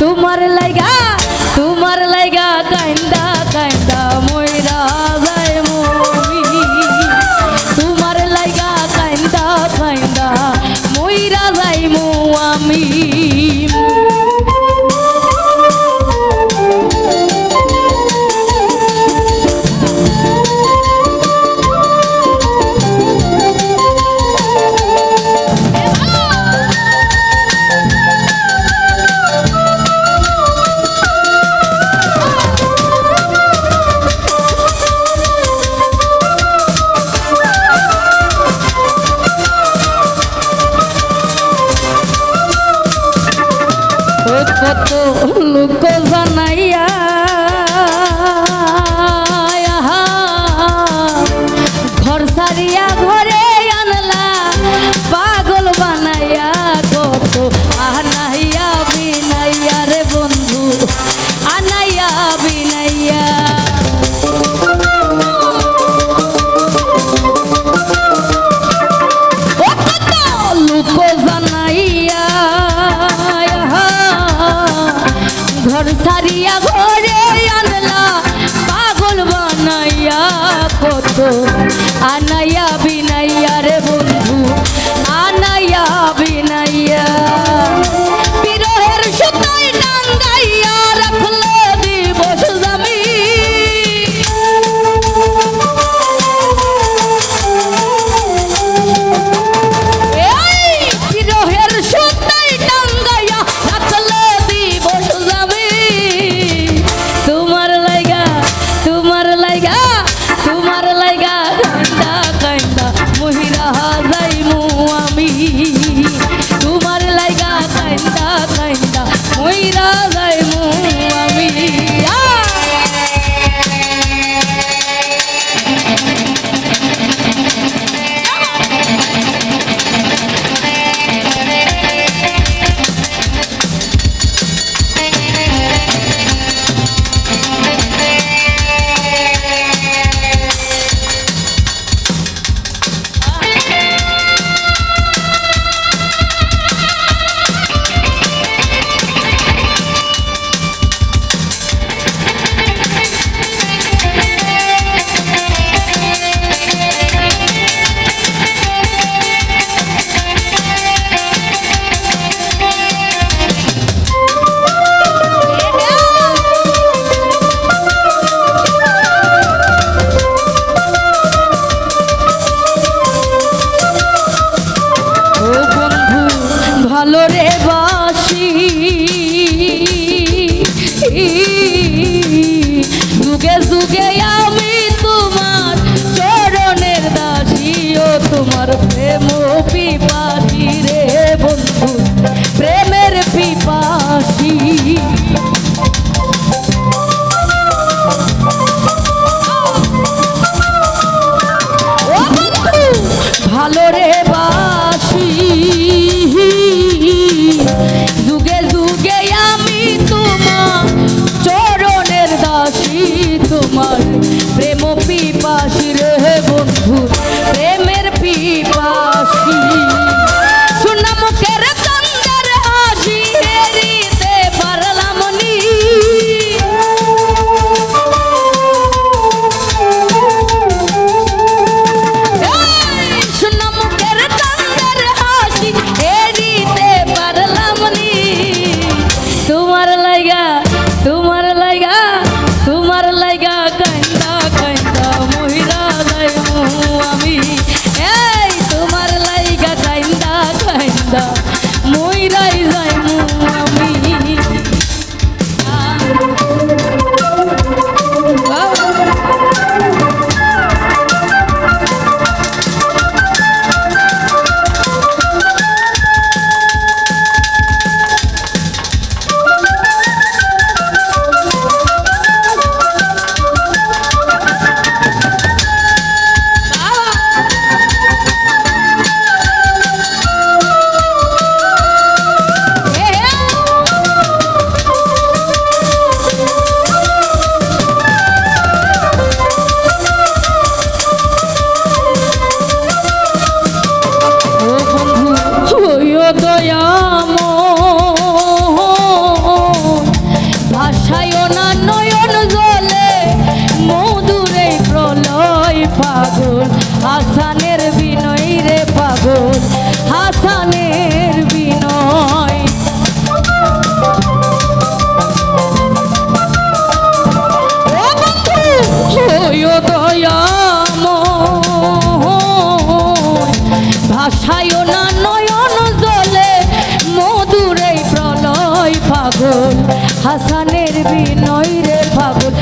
তোমার লাইগা তোমার লাইগা কান্দা কান্দা ময়রা যায় মমি। তোমার লাইগা কান্দা কান্দা ময়রা যায় মো আমি। কত লোক জানাইয়া কত আনাইয়া বিনাইয়া রে বন্ধু। ভালো রে বাসি। যুগে যুগে আমি তোমার চরণের দাসি ও তোমার প্রেম পিপাসি রে বন্ধু, প্রেমের পিপাসি। ভালো রে গা কান না নয়ন জলে মধুরে প্রলয় পাগল। হাসানের বিনয় রে পাগল।